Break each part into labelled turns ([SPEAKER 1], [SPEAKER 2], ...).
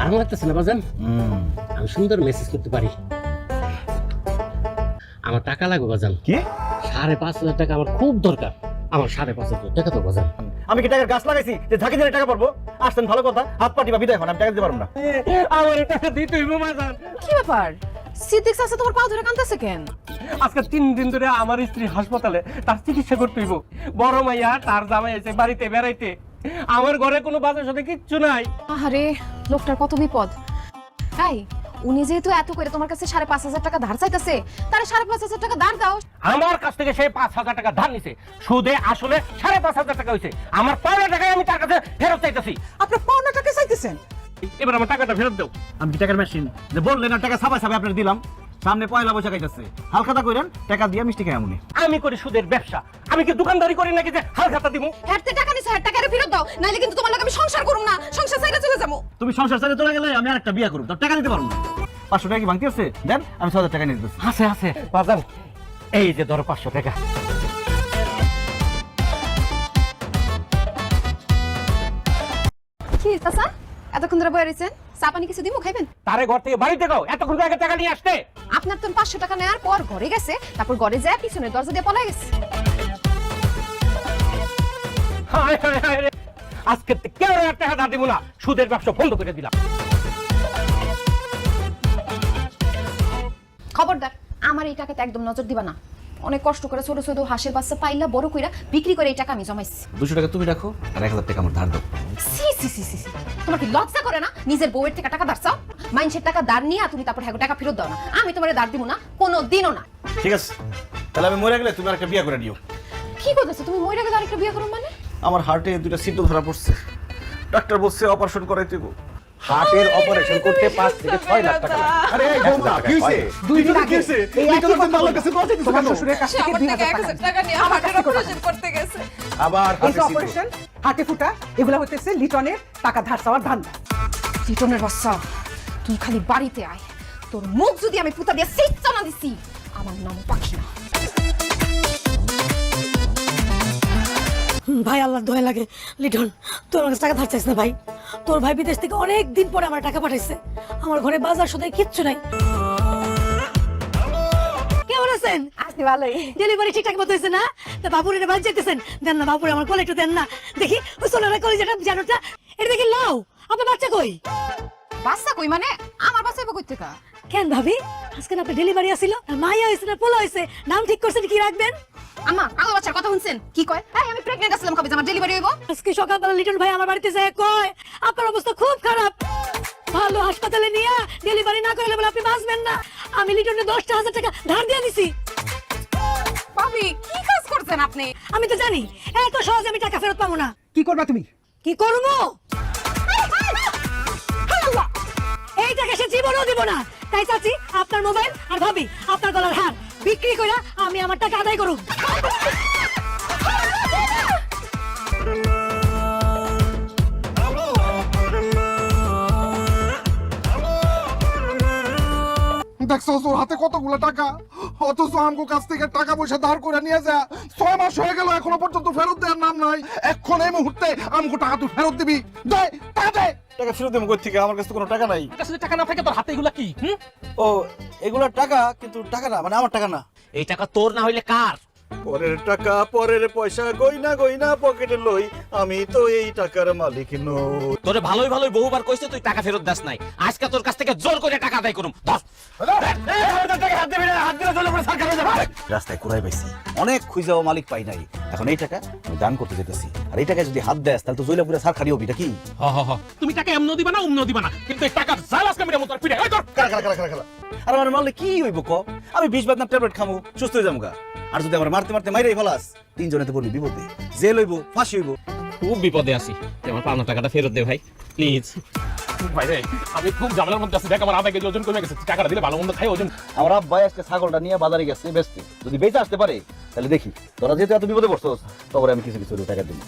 [SPEAKER 1] আরাম লাগতেছে না বাজান? আমি সুন্দর মেসেজ করতে পারি। আমার টাকা লাগবে বাজান।
[SPEAKER 2] কি?
[SPEAKER 1] সাড়ে পাঁচ হাজার টাকা আমার খুব দরকার। আমার সাড়ে পাঁচ হাজার টাকা তো বাজান।
[SPEAKER 2] আমি কি টাকার গাছ লাগাইছি? যে ঝাঁকি দিলে টাকা আসতেন ভালো কথা। হাত পাটি বা বিদায় হন আমি টাকা দিতে পারব না।
[SPEAKER 1] আমার টাকা দিতে হইব বাজান।
[SPEAKER 3] কি ব্যাপার? সিদ্দিক চাচা তোমার পা ধরে কাঁদতেছে কেন?
[SPEAKER 4] আজকে তিন দিন ধরে আমার স্ত্রী হাসপাতালে তার চিকিৎসা করতে হইব। বড় মাইয়া তার জামাই এসে বাড়িতে বেড়াইতে। আমার ঘরে কোনো বাজার সাথে কিচ্ছু নাই।
[SPEAKER 3] আরে লোকটার কত বিপদ। তাই উনি যেহেতু এত করে তোমার কাছে সাড়ে পাঁচ হাজার টাকা ধার চাইতেছে তাহলে সাড়ে পাঁচ হাজার টাকা ধার দাও।
[SPEAKER 4] আমার কাছ থেকে সে পাঁচ হাজার টাকা ধার নিছে। সুদে আসলে সাড়ে পাঁচ হাজার টাকা হয়েছে আমার পাওনা টাকায় আমি তার কাছে ফেরত চাইতেছি।
[SPEAKER 5] আপনি পাওনা টাকা চাইতেছেন?
[SPEAKER 4] এবার আমার টাকাটা ফেরত দাও।
[SPEAKER 2] আমি কি টাকার মেশিন যে বললেন না টাকা সাবাই সাবাই আপনার দিলাম। সামনে পয়লা বৈশাখ আইতাছে। হালখাতা কইরেন টাকা দিয়ে মিষ্টি খাই আমনি।
[SPEAKER 4] আমি করি সুদের ব্যবসা। আমি কি দোকানদারি করি নাকি যে হাল খাতা দিব
[SPEAKER 3] হ্যাঁ টাকা নিছে হ্যাঁ টাকা ফেরত দাও। নাইলে কিন্তু তোমার লাগে আমি সংসার করুম না সংসার চাইলে চলে যাব।
[SPEAKER 2] তুমি সংসার সাথে চলে গেলে আমি আরেকটা বিয়ে করব তো টাকা দিতে পারব না। পাঁচশো টাকা কি ভাঙতে আছে? দেন আমি ছ হাজার টাকা নিয়ে দিতেছি।
[SPEAKER 4] আছে আছে। বাজান এই যে ধরো পাঁচশো টাকা।
[SPEAKER 3] কি চাচা এতক্ষণ ধরে বয়ে রয়েছেন চা পানি কিছু দিব খাইবেন?
[SPEAKER 4] তারে ঘর থেকে বাড়িতে গাও এতক্ষণ আগে টাকা নিয়ে আসতে।
[SPEAKER 3] আপনার তো পাঁচশো টাকা নেওয়ার পর ঘরে গেছে তারপর ঘরে যায় পিছনে দরজা দিয়ে পলাই গেছে।
[SPEAKER 4] হায় হায় হায় রে। আজকে কেউ আর টাকা ধার দিব না সুদের ব্যবসা বন্ধ করে দিলাম।
[SPEAKER 3] খবরদার আমার এই টাকাতে একদম নজর দিবা না। অনেক কষ্ট করে ছোট ছোট হাঁসের বাচ্চা পাইলা বড় কইরা বিক্রি করে এই টাকা আমি জমাইছি।
[SPEAKER 2] দুশো টাকা তুমি রাখো আর এক হাজার টাকা আমার ধার দাও।
[SPEAKER 3] সি সি সি সি। তোমার কি লজ্জা করে না? নিজের বউয়ের থেকে টাকা ধার চাও? মাইনসের টাকা দাঁড় নিয়ে তুমি তারপর হ্যাঁ টাকা ফেরত দাও না। আমি তোমার দাঁড় দিব না কোনো দিনও না।
[SPEAKER 2] ঠিক আছে। তাহলে আমি মরে গেলে তুমি আরেকটা বিয়ে করে নিও
[SPEAKER 3] কি করতেছো? তুমি মহিলা গেলে আরেকটা বিয়ে করো মানে?
[SPEAKER 2] আমার হার্টে দুটা সিদ্ধ ধরা পড়ছে। ডাক্তার বলছে অপারেশন করাইতে হইব। হার্টের অপারেশন করতে পাঁচ থেকে ছয় লাখ টাকা
[SPEAKER 6] আরে এই বউটা কি হইছে?
[SPEAKER 5] দুই দিন আগে এই একই
[SPEAKER 6] ভিতরে
[SPEAKER 5] কথা
[SPEAKER 6] আমার কাছে
[SPEAKER 5] তোমার শ্বশুরের কাছ থেকে দুই হাজার টাকা নিয়ে কাছে অপারেশন
[SPEAKER 3] করতে গেছে।
[SPEAKER 6] আবার
[SPEAKER 5] অপারেশন হাতে ফুটা এগুলা হইতেছে লিটনের টাকা ধার চাওয়ার ধান্দা।
[SPEAKER 3] লিটনের বাচ্চা তুই খালি বাড়িতে আয়। তোর মুখ যদি আমি পুতা দিয়ে দিছি আমার নাম পাখি না
[SPEAKER 7] ভাই আল্লাহ দয়া লাগে। লিটন তোর আমার কাছে টাকা ধার চাইছ না ভাই। তোর ভাই বিদেশ থেকে অনেক দিন পরে আমার টাকা পাঠাইছে। আমার ঘরে বাজার সদাই কিচ্ছু নাই। কেমন আছেন?
[SPEAKER 3] আছি ভালোই।
[SPEAKER 7] ডেলিভারি ঠিকঠাক মতো হয়েছে না? তা যেতেছেন দেন না আমার কোলে একটু দেন না। দেখি ওই সোনারা কোলে যেটা জানোটা? এটা দেখি লাও আপনার বাচ্চা কই?
[SPEAKER 3] বাচ্চা কই মানে? আমার বাচ্চা কই থেকে
[SPEAKER 7] কেন ভাবি? আজকে আপনার ডেলিভারি আসিল মাইয়া হয়েছে না পোলা হয়েছে। নাম ঠিক করছেন কি রাখবেন?
[SPEAKER 3] কথা শুনছেন কি কয় এই আমি প্রেগন্যান্ট আসলাম কবে আমার ডেলিভারি হইব
[SPEAKER 7] আজকে সকালবেলা লিটন ভাই আমার বাড়িতে যায় কয় আপনার অবস্থা খুব খারাপ ভালো হাসপাতালে নিয়ে ডেলিভারি না করলে বলে আপনি বাঁচবেন না আমি লিটনে দশটা হাজার টাকা ধার দিয়ে দিছি
[SPEAKER 3] ভাবি কি কাজ করছেন আপনি
[SPEAKER 7] আমি তো জানি এত সহজে আমি টাকা ফেরত পাবো না
[SPEAKER 5] কি করবা তুমি
[SPEAKER 7] কি করব এই টাকা সে জীবনও দিব না তাই চাচ্ছি আপনার মোবাইল আর ভাবি আপনার গলার হার বিক্রি করে আমি আমার টাকা আদায় করুন
[SPEAKER 6] দেখছ ওর হাতে কতগুলো টাকা? অথচ আমগো কাছ থেকে টাকা পয়সা ধার করে নিয়ে যা। ছয় মাস হয়ে গেল এখনও পর্যন্ত ফেরত দেওয়ার নাম নাই। এখন এই মুহূর্তে আমগো টাকা তুই ফেরত দিবি। দে টাকা দে।
[SPEAKER 2] টাকা ফেরত দেবো কই থেকে আমার কাছে কোনো টাকা নাই।
[SPEAKER 4] কাছে টাকা না থাকে তোর হাতে এগুলা কি হুম?
[SPEAKER 2] ও এগুলো টাকা কিন্তু টাকা না মানে আমার টাকা না।
[SPEAKER 4] এই টাকা তোর না হইলে কার?
[SPEAKER 2] পরের টাকা পরের পয়সা গইনা গইনা পকেটে লই আমি তো এই টাকার মালিক নই।
[SPEAKER 8] তোরে ভালোই ভালোই বহুবার কইছে তুই টাকা ফেরত দাস নাই। আজকে তোর কাছ থেকে জোর করে টাকা আদায় করুম। ধর।
[SPEAKER 2] রাস্তায় কুড়াই পাইছি। অনেক খুঁজাও মালিক পাই নাই। এখন এই টাকা আমি দান করতে যেতেছি। আর এই টাকা যদি হাত দেয় তাহলে তো জৈলাপুরে সার খালি হবি এটা কি
[SPEAKER 8] হ হ হ। তুমি টাকা এমন দিবা না উমন দিবা না। কিন্তু এই টাকার জাল আজকে মেরে মতো পিড়ে এই ধর।
[SPEAKER 2] কারা কারা কারা কারা কারা আর আমার মারলে কি হইব ক? আমি বিষ বাদনাম ট্যাবলেট খামু সুস্থ হয়ে যাব গা আর যদি আমার মারতে মারতে মাইরাই ফেলাস তিনজনে তো পড়বি বিপদে। জেল হইব ফাঁসি হইব।
[SPEAKER 8] খুব বিপদে আছি। আমার পাওনা টাকাটা ফেরত দে ভাই প্লিজ।
[SPEAKER 4] ভাই রে আমি খুব ঝামেলার মধ্যে আছি। দেখ আমার আধা ওজন কমে গেছে টাকাটা দিলে ভালো মন্দ খাই ওজন।
[SPEAKER 2] আমার আব্বাই আজকে ছাগলটা নিয়ে বাজারে গেছে বেচতে। যদি বেঁচে আসতে পারে তাহলে দেখি তোরা যেহেতু এত বিপদে পড়ছস তবে আমি কিছু কিছু টাকা দিই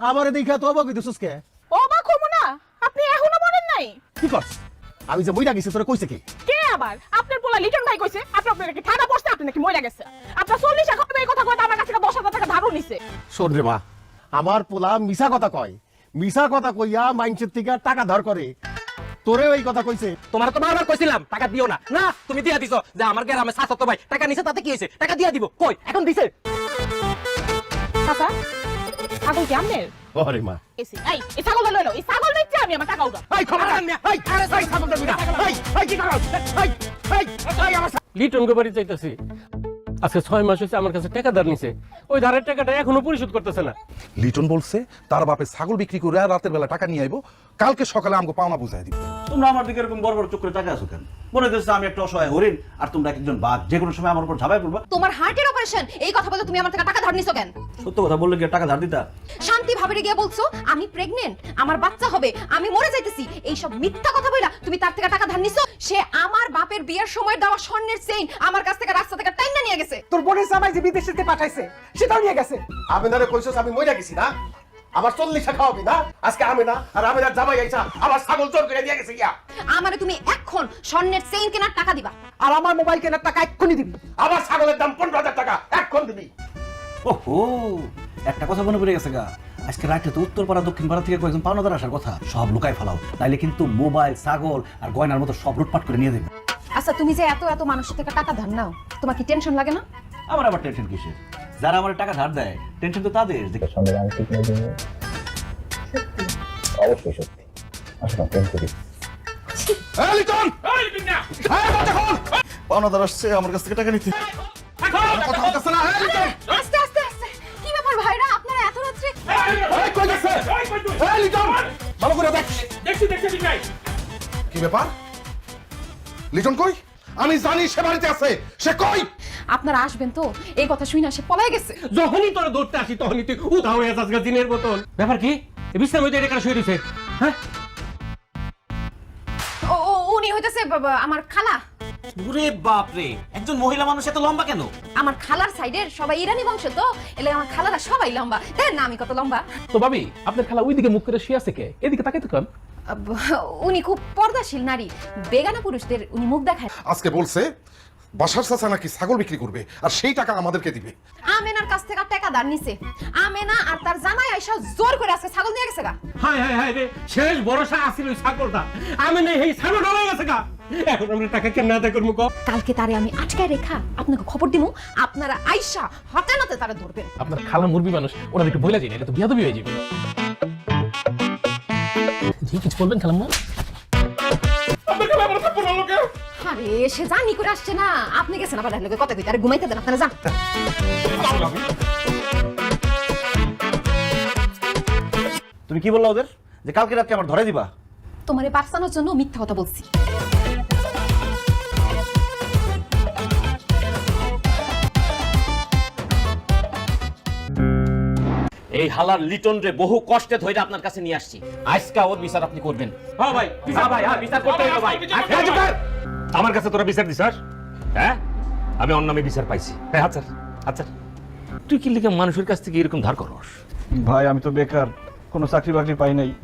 [SPEAKER 6] আমারে দেখা তো অবাক হইতেছিস কে?
[SPEAKER 3] ও বা কমু না আপনি এখনও বলেন নাই।
[SPEAKER 6] কি করছ? আমি যে মইরা গেছি তোরা কইছে কি?
[SPEAKER 3] কে আবার? আপনার পোলা
[SPEAKER 9] আপনার লিটন ভাই কইছে আপনি আপনার নাকি ঠান্ডা পড়ছে আপনি নাকি মরে গেছে। আপনার চল্লিশ এখন এই কথা কয়ে আমার কাছে দশ হাজার টাকা ধারও নিছে।
[SPEAKER 10] শোন রে মা আমার পোলা মিছা কথা কয়। মিছা কথা কইয়া মাইন্সের থেকে টাকা ধার করে। তোরে ওই কথা কইছে।
[SPEAKER 4] তোমার তো বারবার কইছিলাম টাকা দিও না। না তুমি দিয়া দিছো। যে আমার গ্রামে সাতত ভাই টাকা নিছে তাতে কি হয়েছে? টাকা দিয়া দিব। কই এখন দিছে?
[SPEAKER 9] চাচা ছাগল কি
[SPEAKER 10] ওরে মা।
[SPEAKER 9] এসি এই এই লইলো এই ছাগল বেচে আমি আমার টাকা উঠা
[SPEAKER 10] এই খবরদার এই এই ছাগল দে এই এই কি করছ এই এই এই আমার
[SPEAKER 4] লিটন গো বাড়ি আজকে ছয় মাস হয়েছে আমার কাছে টাকা ধার নিছে। ওই ধারের টাকাটা এখনও পরিশোধ করতেছে না।
[SPEAKER 6] লিটন বলছে তার বাপে ছাগল বিক্রি করে রাতের বেলা টাকা নিয়ে আইবো কালকে সকালে আমাকে পাওনা বুঝাই দিব।
[SPEAKER 2] তোমরা আমার দিকে এরকম বড় বড় চোখ করে টাকা আছো কেন? মনে হচ্ছে আমি একটা অসহায় হরিণ আর তোমরা একজন বাঘ। যে কোনো সময় আমার উপর ঝাঁপাই পড়বা।
[SPEAKER 3] তোমার হার্টের অপারেশন এই কথা বলে তুমি আমার থেকে টাকা ধার নিছো কেন?
[SPEAKER 2] সত্য কথা বললে কি টাকা ধার দিতা?
[SPEAKER 3] শান্তি ভাবে গিয়ে বলছো আমি প্রেগনেন্ট আমার বাচ্চা হবে আমি মরে যাইতেছি। এইসব মিথ্যা কথা বইলা তুমি তার থেকে টাকা ধার নিছো? সে আমার বাপের বিয়ের সময় দেওয়া স্বর্ণের চেইন আমার কাছ থেকে রাস্তা থেকে টাইনা নিয়ে গেছে।
[SPEAKER 5] তোর বোনের জামাই যে বিদেশেতে পাঠাইছে সেটাও নিয়ে গেছে।
[SPEAKER 10] আমি ধরে কইছস আমি মইরা গেছি না? আমার চল্লিশ খাওয়াবি না? আজকে আমি না আর আমি না জামাই আইছা আমার ছাগল চোর করে দিয়ে গেছে ইয়া
[SPEAKER 3] আমারে তুমি এখন স্বর্ণের চেইন কেনার টাকা দিবা।
[SPEAKER 5] আর আমার মোবাইল কেনার টাকা এক্ষুনি দিবি।
[SPEAKER 10] আমার ছাগলের দাম পনেরো হাজার টাকা এখন দিবি।
[SPEAKER 2] ওহো একটা কথা মনে পড়ে গেছে গা। আজকে রাতে তো উত্তর পাড়া দক্ষিণ পাড়া থেকে কয়েকজন পাওনাদার আসার কথা। সব লুকাই ফেলাও নাইলে কিন্তু মোবাইল ছাগল আর গয়নার মতো সব লুটপাট করে নিয়ে দেবে
[SPEAKER 3] আচ্ছা তুমি যে এত এত মানুষের থেকে টাকা ধার নাও তোমার কি টেনশন লাগে না?
[SPEAKER 2] আমার আবার টেনশন কিসের? যারা আমার টাকা ধার দেয় টেনশন তো তাদের যে
[SPEAKER 6] এই লিটন! এই কথা কল
[SPEAKER 2] পাওনাদার আসছে আমার কাছ থেকে টাকা নিতে।
[SPEAKER 6] কথা হইতাছে না
[SPEAKER 3] আস্তে আস্তে আস্তে। কি ব্যাপার ভাইরা আপনারা এত রাত্রে
[SPEAKER 6] এই কই গেছে এই লিটন! ভালো করে দেখ।
[SPEAKER 4] দেখছি দেখছি
[SPEAKER 6] কি ব্যাপার? লিটন কই? আমি জানি সে বাড়িতে আছে। সে কই?
[SPEAKER 3] আপনারা আসবেন তো? এই কথা শুনে সে পলাই গেছে।
[SPEAKER 4] যখনই তোরা ধরতে আসি তখনই তুই উধা হয়ে যাস গা দিনের মতন ব্যাপার কি? এ বিশ্রাম হইতে এটা শুয়ে দিছে হ্যাঁ?
[SPEAKER 3] ও ও, উনি হইতেছে বাবা, আমার খালা।
[SPEAKER 8] ওরে বাপ রে একজন মহিলা মানুষ এত লম্বা কেন?
[SPEAKER 3] আমার খালার সাইডের সবাই ইরানি বংশ তো এলে আমার খালারা সবাই লম্বা। দেন না আমি কত লম্বা।
[SPEAKER 11] তো ভাবি আপনার খালা ওইদিকে মুখ করে শুয়ে আছে কে? এদিকে তাকে তো কন
[SPEAKER 3] উনি খুব পর্দাশীল নারী। বেগানা পুরুষদের উনি মুখ দেখায়।
[SPEAKER 6] আজকে বলছে বাসার চাচা নাকি ছাগল বিক্রি করবে আর সেই টাকা আমাদেরকে দিবে।
[SPEAKER 3] আমেনার কাছ থেকে টাকা দান নিছে। আমেনা আর তার জামাই আইসা জোর করে আজকে ছাগল নিয়ে গেছে গা।
[SPEAKER 4] হায় হায় হায় রে শেষ ভরসা আসিল ওই ছাগলটা। আমি এই ছাগল ডলে গেছে গা। এখন আমরা টাকা কেন করব
[SPEAKER 3] কালকে তারে আমি আটকায় রেখা আপনাকে খবর দিমু আপনারা আইসা হাতে নাতে তারা ধরবেন।
[SPEAKER 11] আপনার খালা মুরবি মানুষ ওনার একটু বলে দিন এটা তো বিয়াদবি হয়ে যাবে। জি কিছু বলবেন খালাম্মা?
[SPEAKER 3] আরে সে জানি করে আসছে না। আপনি গেছেন আবার লোকে কথা কইতে? আরে ঘুমাইতে দেন আপনারা যান
[SPEAKER 2] তুমি কি বললা ওদের? যে কালকে রাতকে আমার ধরে দিবা?
[SPEAKER 3] তোমারে বাঁচানোর জন্য মিথ্যা কথা বলছি।
[SPEAKER 8] এই হালার লিটন রে বহু কষ্টে ধরে আপনার কাছে নিয়ে আসছি। আজকা ওর বিচার আপনি করবেন।
[SPEAKER 4] হ্যাঁ ভাই
[SPEAKER 8] হ্যাঁ ভাই হ্যাঁ বিচার করতে হইল ভাই।
[SPEAKER 12] আমার কাছে তোরা বিচার দিস হ্যাঁ? আমি অন্য নামে বিচার পাইছি। হ্যাঁ আচ্ছা আচ্ছা। তুই কি লিখে মানুষের কাছ থেকে এরকম ধার করস?
[SPEAKER 13] ভাই, আমি তো বেকার, কোনো চাকরি বাকরি পাই নাই।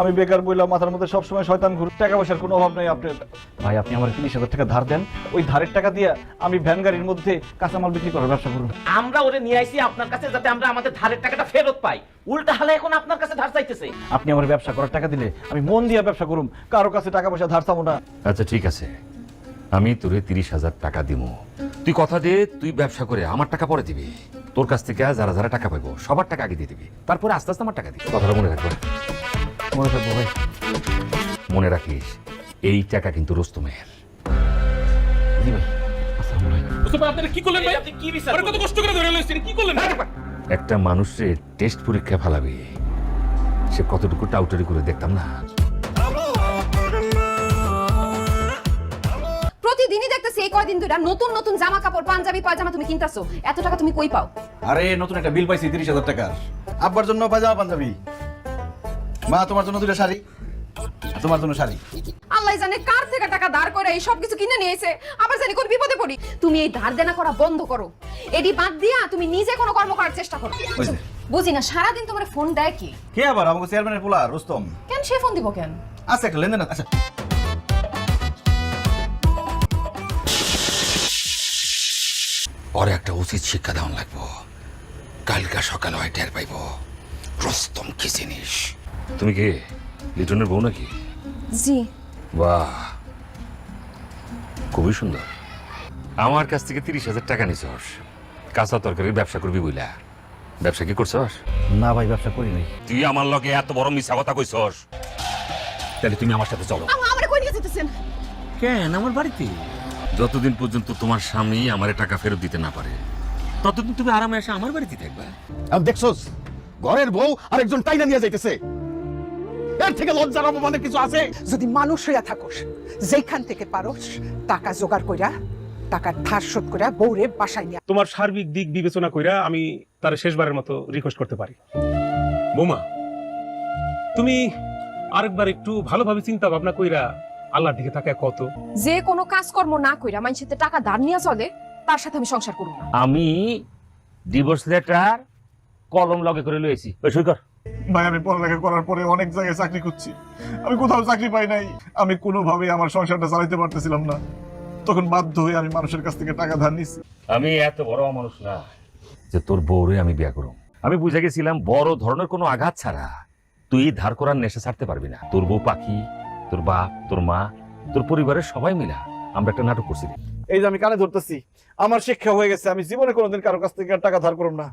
[SPEAKER 13] আমি বেকার বইলাম মাথার মধ্যে সবসময় শয়তান ঘুর। টাকা পয়সার কোনো অভাব নেই আপনার। ভাই আপনি আমার তিরিশ হাজার টাকা ধার দেন। ওই ধারের টাকা দিয়ে আমি ভ্যান গাড়ির মধ্যে কাঁচামাল বিক্রি করার ব্যবসা করুন
[SPEAKER 8] আমরা ওরে নিয়ে আইছি আপনার কাছে যাতে আমরা আমাদের ধারের টাকাটা ফেরত পাই। উল্টা হালে এখন আপনার কাছে ধার চাইতেছে।
[SPEAKER 13] আপনি আমার ব্যবসা করার টাকা দিলে আমি মন দিয়ে ব্যবসা করুম। কারও কাছে টাকা পয়সা ধার চাবো না।
[SPEAKER 12] আচ্ছা ঠিক আছে। আমি তোরে তিরিশ হাজার টাকা দিব তুই কথা দে তুই ব্যবসা করে আমার টাকা পরে দিবি। তোর কাছ থেকে যারা যারা টাকা পাইবো সবার টাকা আগে দিয়ে দিবি। তারপরে আস্তে আস্তে আমার টাকা দিবি। কথাটা মনে রাখব।
[SPEAKER 13] মনে থাকব ভাই।
[SPEAKER 12] মনে রাখিস এই টাকা কিন্তু রোস্তমের
[SPEAKER 13] জি ভাই আসসালামু আলাইকুম।
[SPEAKER 11] আপনারা কি করলেন ভাই?
[SPEAKER 8] আপনি কি বিচার
[SPEAKER 11] কত কষ্ট করে ধরে লইছেন কি করলেন?
[SPEAKER 12] একটা মানুষের টেস্ট পরীক্ষা ফেলাবে। সে কতটুকু টাউটারি করে দেখতাম না?
[SPEAKER 3] প্রতিদিনই দেখতেছি এই কয়দিন ধরে নতুন নতুন জামা কাপড় পাঞ্জাবি পায়জামা তুমি কিনতাছো। এত টাকা তুমি কই পাও?
[SPEAKER 2] আরে নতুন একটা বিল পাইছি তিরিশ হাজার টাকার। আব্বার জন্য পাজামা পাঞ্জাবি। মা তোমার জন্য দুটো শাড়ি। তোমার জন্য শাড়ি।
[SPEAKER 3] আল্লাহ জানে কার থেকে টাকা ধার করে এই সব কিছু কিনে নিয়েছে। আবার জানি কোন বিপদে পড়ি। তুমি এই ধার দেনা করা বন্ধ করো। এটি বাদ দিয়া তুমি নিজে কোনো কর্ম করার চেষ্টা করো? বুঝি না সারাদিন তোমার ফোন দেয় কি?
[SPEAKER 2] কে আবার? আমাকে চেয়ারম্যানের পোলা রুস্তম।
[SPEAKER 3] কেন সে ফোন দিব কেন?
[SPEAKER 2] আচ্ছা একটা লেনদেন আছে। আচ্ছা
[SPEAKER 12] ওরে একটা উচিত শিক্ষা দেওয়ান লাগবো। কালকা সকালে হয় টের পাইব। রস্তম কি জিনিস? তুমি কে লিটনের বউ নাকি?
[SPEAKER 3] জি।
[SPEAKER 12] বাহ। খুবই সুন্দর। আমার কাছ থেকে তিরিশ হাজার টাকা নিছস কাঁচা তরকারির ব্যবসা করবি বইলা। ব্যবসা কি করছস
[SPEAKER 2] না ভাই ব্যবসা করি নাই।
[SPEAKER 12] তুই আমার লগে এত বড় মিছা কথা কইছস তাহলে তুমি আমার সাথে চলো।
[SPEAKER 3] আমার কই নিয়ে যেতেছেন?
[SPEAKER 12] কেন? আমার বাড়িতে? যতদিন পর্যন্ত তোমার স্বামী আমারে টাকা ফেরত দিতে না পারে ততদিন তুমি আরামে এসে আমার বাড়িতে থাকবা।
[SPEAKER 10] আর দেখছস ঘরের বউ আরেকজন টাইনা নিয়ে যাইতেছে। এর থেকে লজ্জার অপমানের কিছু আছে?
[SPEAKER 5] যদি মানুষ হইয়া থাকোস যেখান থেকে পারোস টাকা জোগাড় কইরা টাকার ধার শোধ কইরা বউরে বাসায় নিয়ে
[SPEAKER 11] তোমার সার্বিক দিক বিবেচনা কইরা আমি তার শেষবারের মতো রিকোয়েস্ট করতে পারি। বোমা তুমি আরেকবার একটু ভালোভাবে চিন্তা ভাবনা কইরা আল্লাহর দিকে তাকায় কত
[SPEAKER 3] যে কোনো কাজকর্ম না কইরা মানুষের টাকা ধার নিয়ে চলে তার সাথে আমি সংসার করব না।
[SPEAKER 12] আমি ডিভোর্স লেটার কলম লগে করে লইছি। ওই সই কর।
[SPEAKER 6] ভাই আমি পড়ালেখা করার পরে অনেক জায়গায় চাকরি করছি আমি কোথাও চাকরি পাই নাই। আমি কোনোভাবে আমার সংসারটা চালাইতে পারতেছিলাম না। তখন বাধ্য হয়ে আমি মানুষের কাছ থেকে টাকা ধার নিছি।
[SPEAKER 12] আমি এত বড় মানুষ না যে তোর বউরে আমি বিয়া করব আমি বুঝে গেছিলাম বড় ধরনের কোনো আঘাত ছাড়া তুই ধার করার নেশা ছাড়তে পারবি না। তোর বউ পাখি তোর বাপ তোর মা তোর পরিবারের সবাই মিলা আমরা একটা নাটক করছি
[SPEAKER 13] এই যে আমি কানে ধরতেছি আমার শিক্ষা হয়ে গেছে আমি জীবনে কোনোদিন কারও কাছ থেকে আর টাকা ধার করব না।